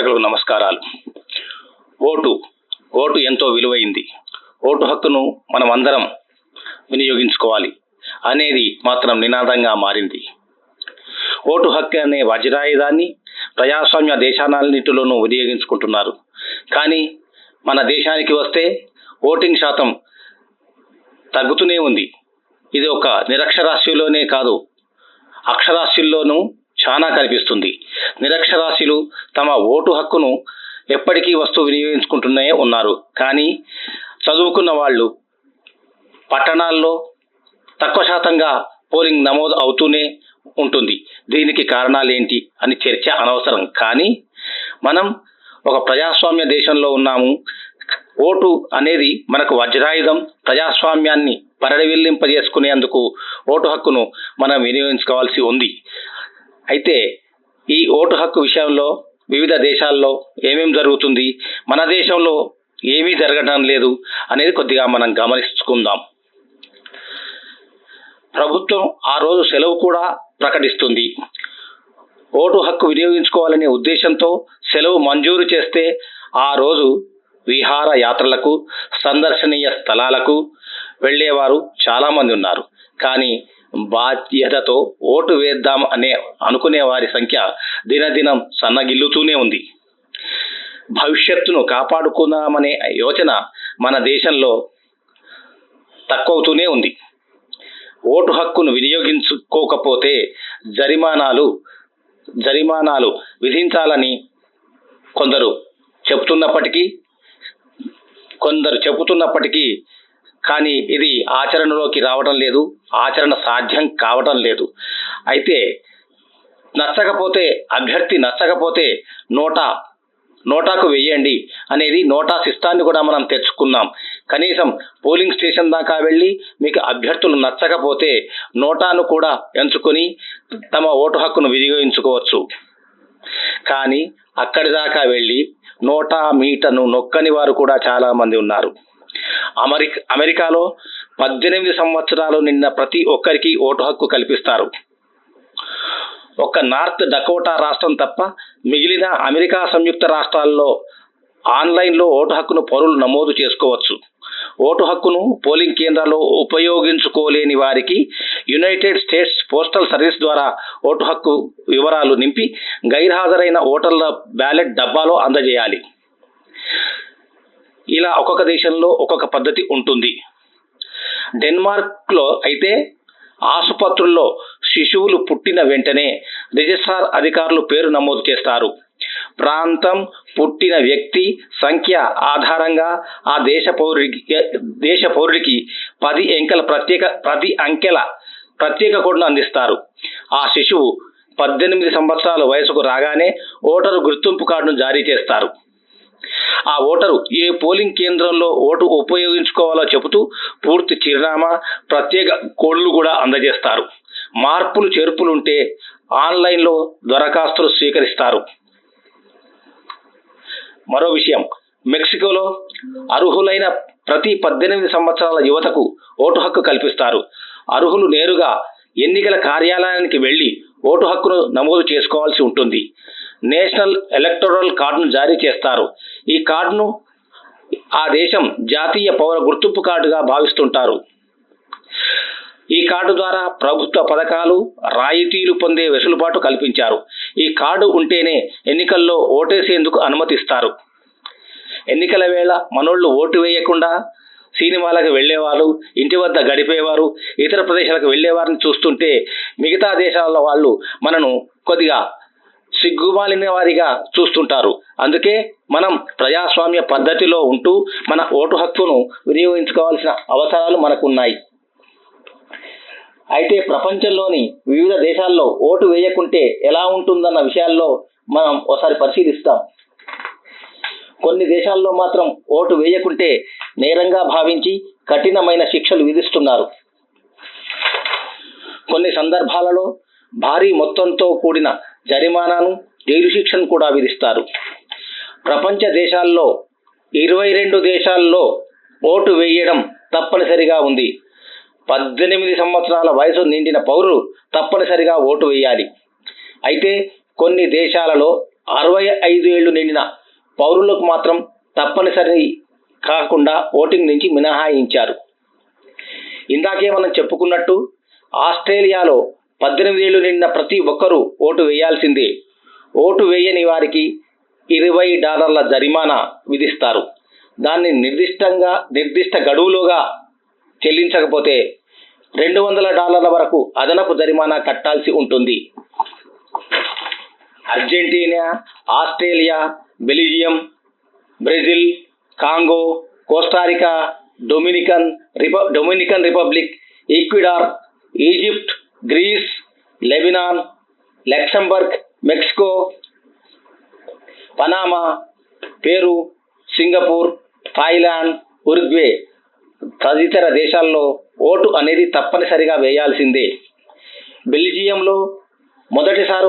ప్రేక్షకులకు నమస్కారాలు. Vote vote ఎంతో విలువైంది. ఓటు హక్కును మనం అందరం వినియోగించుకోవాలి అనేది మాత్రం నినాదంగా మారింది. ఓటు హక్కు అనే వజ్రాయుధాన్ని ప్రజాస్వామ్య దేశాలన్నింటిలోనూ వినియోగించుకుంటున్నారు. కానీ మన దేశానికి వస్తే ఓటింగ్ శాతం తగ్గుతూనే ఉంది. ఇది ఒక నిరక్షరాస్యులోనే కాదు అక్షరాస్యుల్లోనూ చాలా కనిపిస్తుంది. నిరక్షరాస్యులు తమ ఓటు హక్కును ఎప్పటికీ వస్తూ వినియోగించుకుంటూనే ఉన్నారు. కానీ చదువుకున్న వాళ్ళు పట్టణాల్లో తక్కువ శాతంగా పోలింగ్ నమోదు అవుతూనే ఉంటుంది. దీనికి కారణాలు ఏంటి అని చర్చ అనవసరం. కానీ మనం ఒక ప్రజాస్వామ్య దేశంలో ఉన్నాము. ఓటు అనేది మనకు వజ్రాయుధం ప్రజాస్వామ్యాన్ని పరిడవిల్లింపజేసుకునేందుకు ఓటు హక్కును మనం వినియోగించుకోవాల్సి ఉంది. అయితే ఈ ఓటు హక్కు విషయంలో వివిధ దేశాల్లో ఏమేం జరుగుతుంది? మన దేశంలో ఏమీ జరగడం లేదు అనేది కొద్దిగా మనం గమనించుకుందాం. ప్రభుత్వం ఆ రోజు సెలవు కూడా ప్రకటిస్తుంది. ఓటు హక్కు వినియోగించుకోవాలనే ఉద్దేశంతో సెలవు మంజూరు చేస్తే ఆ రోజు విహార యాత్రలకు సందర్శనీయ స్థలాలకు వెళ్ళేవారు చాలామంది ఉన్నారు. కానీ బాధ్యతతో ఓటు వేద్దాం అనే అనుకునే వారి సంఖ్య దినదినం సన్నగిల్లుతూనే ఉంది. భవిష్యత్తును కాపాడుకుందామనే యోచన మన దేశంలో తక్కువవుతూనే ఉంది. ఓటు హక్కును వినియోగించుకోకపోతే జరిమానాలు జరిమానాలు విధించాలని కొందరు చెబుతున్నప్పటికీ కొందరు చెబుతున్నప్పటికీ కానీ ఇది ఆచరణలోకి రావడం లేదు ఆచరణ సాధ్యం కావటం లేదు. అయితే నచ్చకపోతే అభ్యర్థి నచ్చకపోతే నోటా నోటాకు వెయ్యండి అనేది నోటా సిస్టాన్ని కూడా మనం తెచ్చుకున్నాం. కనీసం పోలింగ్ స్టేషన్ దాకా వెళ్ళి మీకు అభ్యర్థులు నచ్చకపోతే నోటాను కూడా ఎంచుకొని తమ ఓటు హక్కును వినియోగించుకోవచ్చు. కానీ అక్కడి దాకా వెళ్ళి నోటా మీటను నొక్కని వారు కూడా చాలా మంది ఉన్నారు. అమెరికా అమెరికాలో పద్దెనిమిది సంవత్సరాలు నిన్న ప్రతి ఒక్కరికి ఓటు హక్కు కల్పిస్తారు. ఒక్క నార్త్ డకోటా రాష్ట్రం తప్ప మిగిలిన అమెరికా సంయుక్త రాష్ట్రాల్లో ఆన్లైన్లో ఓటు హక్కును పౌరులు నమోదు చేసుకోవచ్చు. ఓటు హక్కును పోలింగ్ కేంద్రాల్లో ఉపయోగించుకోలేని వారికి యునైటెడ్ స్టేట్స్ పోస్టల్ సర్వీస్ ద్వారా ఓటు హక్కు వివరాలు నింపి గైర్హాజరైన ఓటర్ల బ్యాలెట్ డబ్బాలో అందజేయాలి. ఇలా ఒక్కొక్క దేశంలో ఒక్కొక్క పద్ధతి ఉంటుంది. డెన్మార్క్లో అయితే ఆసుపత్రుల్లో శిశువులు పుట్టిన వెంటనే రిజిస్ట్రార్ అధికారులు పేరు నమోదు చేస్తారు. ప్రాంతం పుట్టిన వ్యక్తి సంఖ్య ఆధారంగా ఆ దేశ పౌరుడికి దేశ పౌరుడికి పది అంకెల ప్రత్యేక పది అంకెల ప్రత్యేక కోడ్ను అందిస్తారు. ఆ శిశువు పద్దెనిమిది సంవత్సరాల వయసుకు రాగానే ఓటరు గుర్తింపు కార్డును జారీ చేస్తారు. ఆ ఓటరు ఏ పోలింగ్ కేంద్రంలో ఓటు ఉపయోగించుకోవాలో చెబుతూ పూర్తి చిరునామా ప్రత్యేక కోడ్లు కూడా అందజేస్తారు. మార్పులు చేర్పులుంటే ఆన్లైన్లో దరఖాస్తులు స్వీకరిస్తారు. మరో విషయం మెక్సికోలో అర్హులైన ప్రతి పద్దెనిమిది సంవత్సరాల యువతకు ఓటు హక్కు కల్పిస్తారు. అర్హులు నేరుగా ఎన్నికల కార్యాలయానికి వెళ్ళి ఓటు హక్కును నమోదు చేసుకోవాల్సి ఉంటుంది. నేషనల్ ఎలక్టోరల్ కార్డును జారీ చేస్తారు. ఈ కార్డును ఆ దేశం జాతీయ పౌర గుర్తింపు కార్డుగా భావిస్తుంటారు. ఈ కార్డు ద్వారా ప్రభుత్వ పథకాలు రాయితీలు పొందే వెసులుబాటు కల్పించారు. ఈ కార్డు ఉంటేనే ఎన్నికల్లో ఓటేసేందుకు అనుమతిస్తారు. ఎన్నికల వేళ మనోళ్ళు ఓటు వేయకుండా సినిమాలకు వెళ్ళేవారు ఇంటి వద్ద గడిపేవారు ఇతర ప్రదేశాలకు వెళ్ళేవారిని చూస్తుంటే మిగతా దేశాల వాళ్ళు మనను కొద్దిగా సిగ్గుమాలిన వారిగా చూస్తుంటారు. అందుకే మనం ప్రజాస్వామ్య పద్ధతిలో ఉంటూ మన ఓటు హక్కును వినియోగించుకోవాల్సిన అవసరాలు మనకున్నాయి. అయితే ప్రపంచంలోని వివిధ దేశాల్లో ఓటు వేయకుంటే ఎలా ఉంటుందన్న విషయాల్లో మనం ఒకసారి పరిశీలిస్తాం. కొన్ని దేశాల్లో మాత్రం ఓటు వేయకుంటే నేరంగా భావించి కఠినమైన శిక్షలు విధిస్తున్నారు. కొన్ని సందర్భాలలో భారీ మొత్తంతో కూడిన జరిమానాను జైలు శిక్షను కూడా విధిస్తారు. ప్రపంచ దేశాల్లో ఇరవై రెండు దేశాల్లో ఓటు వేయడం తప్పనిసరిగా ఉంది. పద్దెనిమిది సంవత్సరాల వయసు నిండిన పౌరులు తప్పనిసరిగా ఓటు వేయాలి. అయితే కొన్ని దేశాలలో అరవై ఐదు ఏళ్ళు నిండిన పౌరులకు మాత్రం తప్పనిసరి కాకుండా ఓటింగ్ నుంచి మినహాయించారు. ఇందాకే మనం చెప్పుకున్నట్టు ఆస్ట్రేలియాలో పద్దెనిమిది ఏళ్ళు నిండిన ప్రతి ఒక్కరూ ఓటు వేయాల్సిందే. ఓటు వేయని వారికి ఇరవై డాలర్ల జరిమానా విధిస్తారు. దాన్ని నిర్దిష్టంగా నిర్దిష్ట గడువులోగా చెల్లించకపోతే రెండు వందల డాలర్ల వరకు అదనపు జరిమానా కట్టాల్సి ఉంటుంది. Argentina Australia Belgium Brazil Congo Costa Rica Dominican రిప Dominican Republic Ecuador Egypt Greece Lebanon Luxembourg Mexico Panama Peru Singapore Thailand Uruguay తదితర దేశాల్లో ఓటు అనేది తప్పనిసరిగా వేయాల్సిందే. బెల్జియంలో మొదటిసారి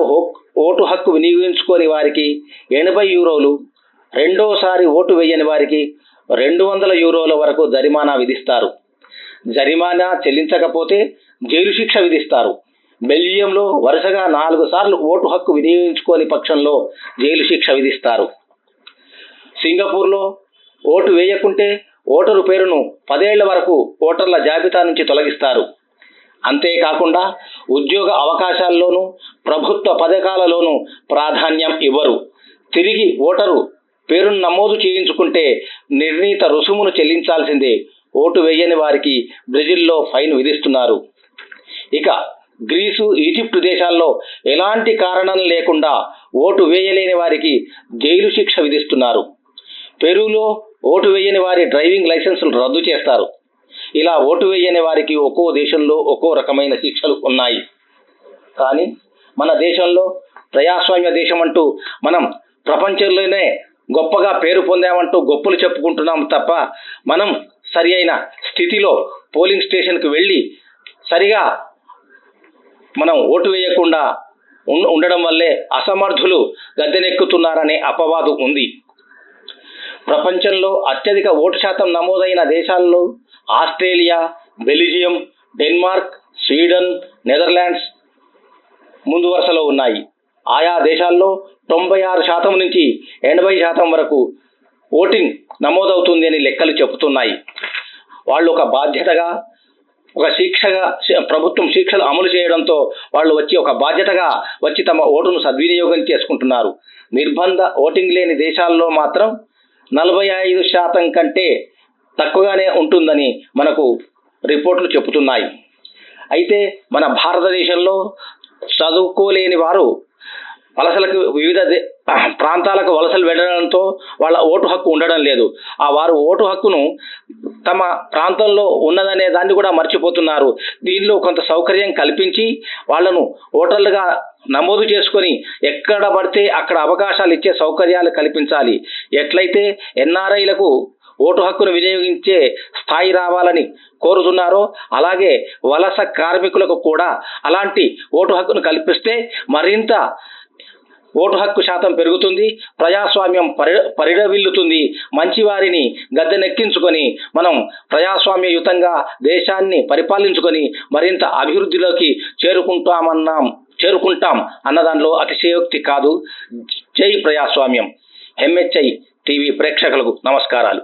ఓటు హక్కు వినియోగించుకోని వారికి ఎనభై యూరోలు రెండోసారి ఓటు వేయని వారికి రెండు వందల యూరోల వరకు జరిమానా విధిస్తారు. జరిమానా చెల్లించకపోతే జైలు శిక్ష విధిస్తారు. బెల్జియంలో వరుసగా నాలుగు సార్లు ఓటు హక్కు వినియోగించుకోని పక్షంలో జైలు శిక్ష విధిస్తారు. సింగపూర్లో ఓటు వేయకుంటే ఓటరు పేరును పదేళ్ళ వరకు ఓటర్ల జాబితా నుంచి తొలగిస్తారు. అంతేకాకుండా ఉద్యోగ అవకాశాల్లోనూ ప్రభుత్వ పథకాలలోనూ ప్రాధాన్యం ఇవ్వరు. తిరిగి ఓటరు పేరును నమోదు చేయించుకుంటే నిర్ణీత రుసుమును చెల్లించాల్సిందే. ఓటు వేయని వారికి బ్రెజిల్లో ఫైన్ విధిస్తున్నారు. ఇక గ్రీసు ఈజిప్ట్ దేశాల్లో ఎలాంటి కారణం లేకుండా ఓటు వేయలేని వారికి జైలు శిక్ష విధిస్తున్నారు. పెరూలో ఓటు వేయని వారి డ్రైవింగ్ లైసెన్సులు రద్దు చేస్తారు. ఇలా ఓటు వేయని వారికి ఒక్కో దేశంలో ఒక్కో రకమైన శిక్షలు ఉన్నాయి. కానీ మన దేశంలో ప్రజాస్వామ్య దేశం అంటూ మనం ప్రపంచంలోనే గొప్పగా పేరు పొందామంటూ గొప్పలు చెప్పుకుంటున్నాం తప్ప మనం సరి అయిన స్థితిలో పోలింగ్ స్టేషన్కి వెళ్ళి సరిగా మనం ఓటు వేయకుండా ఉం- ఉండడం వల్లే అసమర్థులు గద్దెనెక్కుతున్నారనే అపవాదు ఉంది. ప్రపంచంలో అత్యధిక ఓటు శాతం నమోదైన దేశాల్లో Australia Belgium Denmark Sweden Netherlands ముందు వరుసలో ఉన్నాయి. ఆయా దేశాల్లో తొంభై ఆరు శాతం నుంచి ఎనభై శాతం వరకు ఓటింగ్ నమోదవుతుంది అని లెక్కలు చెబుతున్నాయి. వాళ్ళు ఒక బాధ్యతగా ఒక శిక్షగా ప్రభుత్వం శిక్షలు అమలు చేయడంతో వాళ్ళు వచ్చి ఒక బాధ్యతగా వచ్చి తమ ఓటును సద్వినియోగం చేసుకుంటున్నారు. నిర్బంధ ఓటింగ్ లేని దేశాల్లో మాత్రం నలభై ఐదు శాతం కంటే తక్కువగానే ఉంటుందని మనకు రిపోర్ట్లు చెబుతున్నాయి. అయితే మన భారతదేశంలో చదువుకోలేని వారు వలసలకు వివిధ ప్రాంతాలకు వలసలు వెళ్ళడంతో వాళ్ళ ఓటు హక్కు ఉండడం లేదు. ఆ వారు ఓటు హక్కును తమ ప్రాంతంలో ఉన్నదనే దాన్ని కూడా మర్చిపోతున్నారు. దీనిలో కొంత సౌకర్యం కల్పించి వాళ్ళను ఓటర్లుగా నమోదు చేసుకొని ఎక్కడ పడితే అక్కడ అవకాశాలు ఇచ్చే సౌకర్యాలు కల్పించాలి. ఎట్లయితే ఎన్ఆర్ఐలకు ఓటు హక్కును వినియోగించే స్థాయి రావాలని కోరుతున్నారో అలాగే వలస కార్మికులకు కూడా అలాంటి ఓటు హక్కును కల్పిస్తే మరింత ఓటు హక్కు శాతం పెరుగుతుంది ప్రజాస్వామ్యం పరి పరిడవిల్లుతుంది. మంచివారిని గద్దెనెక్కించుకొని మనం ప్రజాస్వామ్యయుతంగా దేశాన్ని పరిపాలించుకొని మరింత అభివృద్ధిలోకి చేరుకుంటామన్నాం చేరుకుంటాం అన్న దానిలో అతిశయోక్తి కాదు. జై ప్రజాస్వామ్యం. ఎంహెచ్ఐ టీవీ ప్రేక్షకులకు నమస్కారాలు.